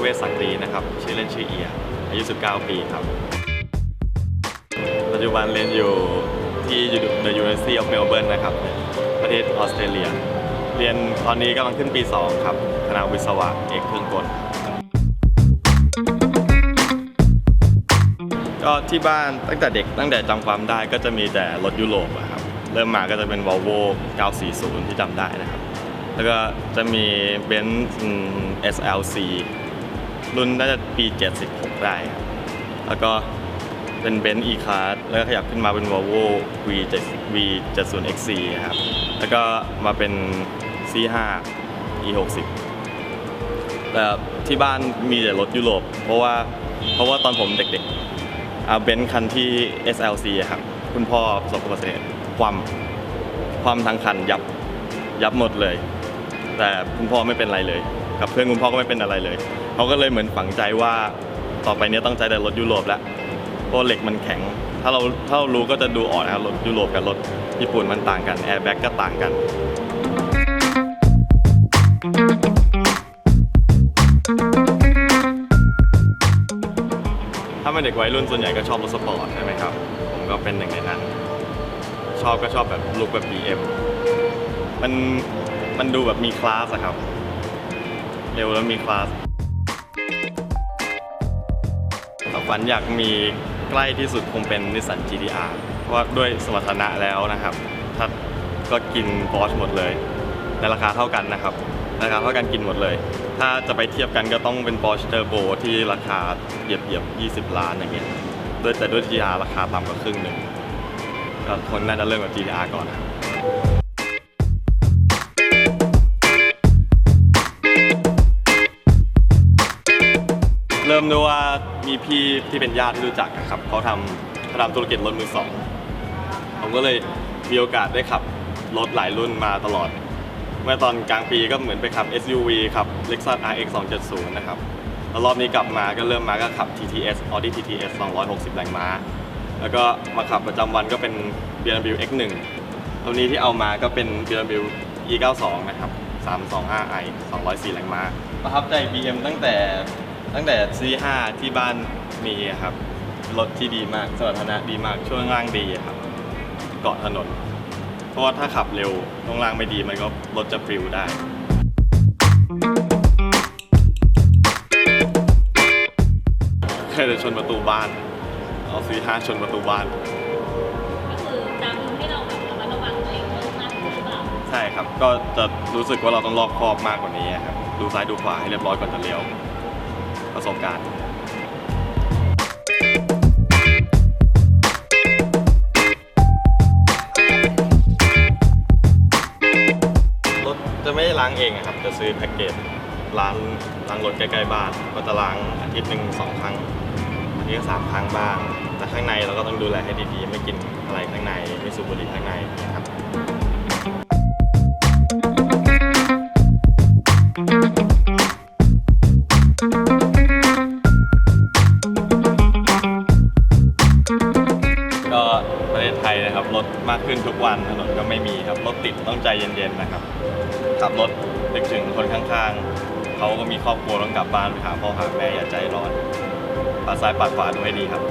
เวศศักดีนะครับ ชื่อเล่นชื่อเอีย อายุ 19 ปีครับ ปัจจุบันเรียนอยู่ที่ The University of Melbourne นะครับ ประเทศออสเตรเลีย เรียนตอนนี้กำลังขึ้นปี 2 ครับ คณะวิศวะเอกเครื่องกล ก็ที่บ้านตั้งแต่เด็กตั้งแต่จำความได้ก็จะมีแต่รถยุโรปอะครับ เริ่มมาก็จะเป็น Volvo 940 ที่จำได้นะครับแล้วก็จะมีเบนซ์ SLC รุ่นน่าจะปี 76 ได้ครับแล้วก็เป็นเบนซ์ E-Class แล้วก็ขยับขึ้นมาเป็น Volvo V70 V70XC ครับ แล้วก็มาเป็น C5 E60 แต่ที่บ้านมีแต่รถยุโรป เพราะว่าเพราะว่าตอนผมเด็กๆเอาเบนซ์คันที่ SLC ครับ คุณพ่อประสบอุบัติเหตุความความทั้งคันยับยับหมดเลย แต่คุณพ่อไม่เป็นไรเลย กับเพื่อนคุณพ่อก็ไม่เป็นอะไรเลย เขาก็เลยเหมือนฝังใจว่าต่อไปนี้ต้องใจแต่รถยุโรปแล้วเพราะเหล็กมันแข็ง ถ้าเราถ้าเรารู้ก็จะดูออกนะครับรถยุโรปกับรถญี่ปุ่นมันต่างกันแอร์แบ็กก็ต่างกันถ้าเป็นเด็กวัยรุ่นส่วนใหญ่ก็ชอบรถสปอร์ตใช่ไหมครับ ผมก็เป็นหนึ่งในนั้น ชอบก็ชอบแบบลุคแบบ BM มันมันดูแบบมีคลาสอะครับ เร็วแล้วมีคลาส ฝันอยากมีใกล้ที่สุดคงเป็นนิสสัน GTR เพราะว่าด้วยสมรรถนะแล้วนะครับถ้าก็กินบอชหมดเลยในราคาเท่ากันนะครับราคาเท่ากันกินหมดเลย ถ้าจะไปเทียบกันก็ต้องเป็น Porsche Turbo ที่ราคาเหยียบเหยียบ20 ล้านอย่างเงี้ยด้วยแต่ด้วย GTR ราคาต่ำกว่าครึ่งหนึ่งก็คนน่าจะเริ่มกับ GTR ก่อนนะเริ่มด้วยว่า มีพี่ที่เป็นญาติที่รู้จักนะครับเขาทำเขาทำธุรกิจรถมือสองผมก็เลยมีโอกาสได้ขับรถหลายรุ่นมาตลอด เมื่อตอนกลางปีก็เหมือนไปขับ SUV ครับ Lexus RX 270นะครับแล้วรอบนี้กลับมาก็เริ่มมาก็ขับ TTS Audi TTS 260 แรงม้า แล้วก็มาขับประจำวันก็เป็น BMW X1 ตัวนี้ที่เอามาก็เป็น BMW E92 นะครับ 325i 204 แรงม้าประทับใจ BM ตั้งแต่ ตั้งแต่ C5 ที่บ้านมีอะครับ รถที่ดีมากสมรรถนะดีมากช่วงล่างดีอะครับ เกาะถนน เพราะว่าถ้าขับเร็วช่วงล่างไม่ดีมันก็รถจะปลิวได้เคยจะชนประตูบ้านเอา C5 ชนประตูบ้านก็คือจำให้เราแบบระมัดระวังตัวเองเพิ่มมากขึ้นหรือเปล่าใช่ครับ ก็จะรู้สึกว่าเราต้องรอบคอบมากกว่านี้ครับ ดูซ้ายดูขวาให้เรียบร้อยก่อนจะเลี้ยว ประสบการณ์รถจะไม่ล้างเองอะครับจะซื้อแพ็กเกจล้างล้างรถใกล้ๆบ้านก็จะล้างอาทิตย์หนึ่งสองครั้งอาทิตย์สามครั้งบ้าง แต่ข้างในเราก็ต้องดูแลให้ดีๆ ไม่กินอะไรข้างในไม่สูบบุหรี่ข้างในนะครับ นะครับรถมากขึ้นทุกวันถนนก็ไม่มีครับรถติดต้องใจเย็นๆนะครับขับรถนึกถึงคนข้างๆเขาก็มีครอบครัวต้องกลับบ้านไปหาพ่อหาแม่อย่าใจร้อนปัดซ้ายปัดขวาดูให้ดีครับ